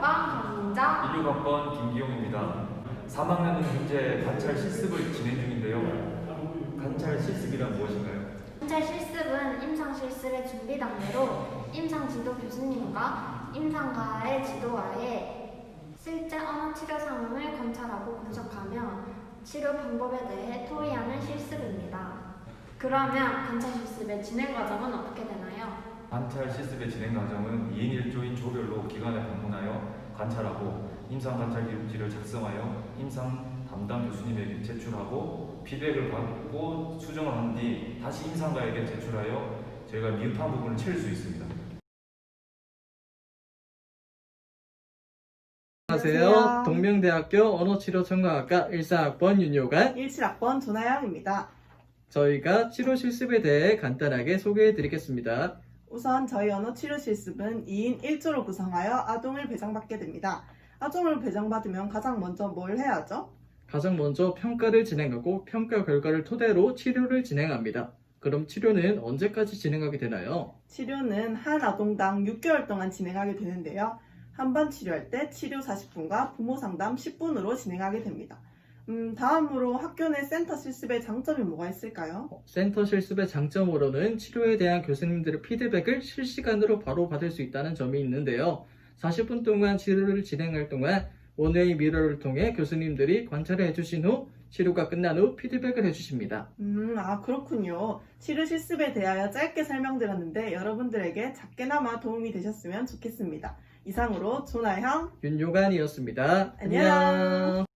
김민정, 16학번 김기용입니다. 3학년은 현재 관찰 실습을 진행 중인데요. 관찰 실습이란 무엇인가요? 관찰 실습은 임상 실습의 준비 단계로 임상 지도 교수님과 임상가의 지도하에 실제 언어 치료 상황을 관찰하고 분석하며 치료 방법에 대해 토의하는 실습입니다. 그러면 관찰 실습의 진행 과정은 어떻게 되나요? 관찰 실습의 진행 과정은 2인 1조인 조별로 기관에 방문하여 관찰하고 임상 관찰 기록지를 작성하여 임상 담당 교수님에게 제출하고 피드백을 받고 수정을 한 뒤 다시 임상가에게 제출하여 저희가 미흡한 부분을 채울 수 있습니다. 안녕하세요. 안녕하세요. 동명대학교 언어치료청각학과 14학번 윤요관. 17학번 조나영입니다. 저희가 치료 실습에 대해 간단하게 소개해 드리겠습니다. 우선 저희 언어 치료 실습은 2인 1조로 구성하여 아동을 배정받게 됩니다. 아동을 배정받으면 가장 먼저 뭘 해야죠? 가장 먼저 평가를 진행하고 평가 결과를 토대로 치료를 진행합니다. 그럼 치료는 언제까지 진행하게 되나요? 치료는 한 아동당 6개월 동안 진행하게 되는데요. 한 번 치료할 때 치료 40분과 부모 상담 10분으로 진행하게 됩니다. 음, 다음으로 학교 내 센터 실습의 장점이 뭐가 있을까요? 센터 실습의 장점으로는 치료에 대한 교수님들의 피드백을 실시간으로 바로 받을 수 있다는 점이 있는데요. 40분 동안 치료를 진행할 동안 원웨이 미러를 통해 교수님들이 관찰을 해주신 후 치료가 끝난 후 피드백을 해주십니다. 음, 아, 그렇군요. 치료 실습에 대하여 짧게 설명드렸는데 여러분들에게 작게나마 도움이 되셨으면 좋겠습니다. 이상으로 조나형, 윤요관이었습니다. 안녕. 안녕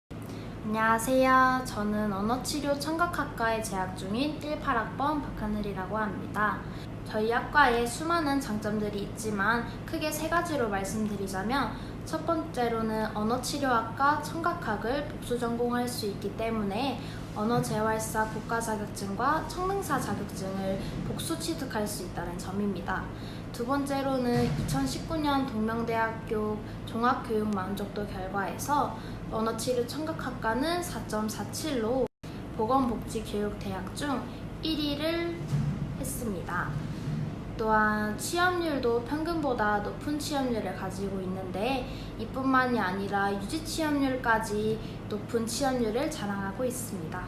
하세요. 저는 언어치료 청각학과에 재학 중인 18학번 박하늘이라고 합니다. 저희 학과에 수많은 장점들이 있지만 크게 세 가지로 말씀드리자면 첫 번째로는 언어치료학과 청각학을 복수 전공할 수 있기 때문에 언어재활사 국가 자격증과 청능사 자격증을 복수 취득할 수 있다는 점입니다. 두 번째로는 2019년 동명대학교 종합교육 만족도 결과에서 언어치료 청각학과는 4.47로 보건복지교육대학 중 1위를 했습니다. 또한 취업률도 평균보다 높은 취업률을 가지고 있는데 이뿐만이 아니라 유지 취업률까지 높은 취업률을 자랑하고 있습니다.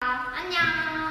안녕!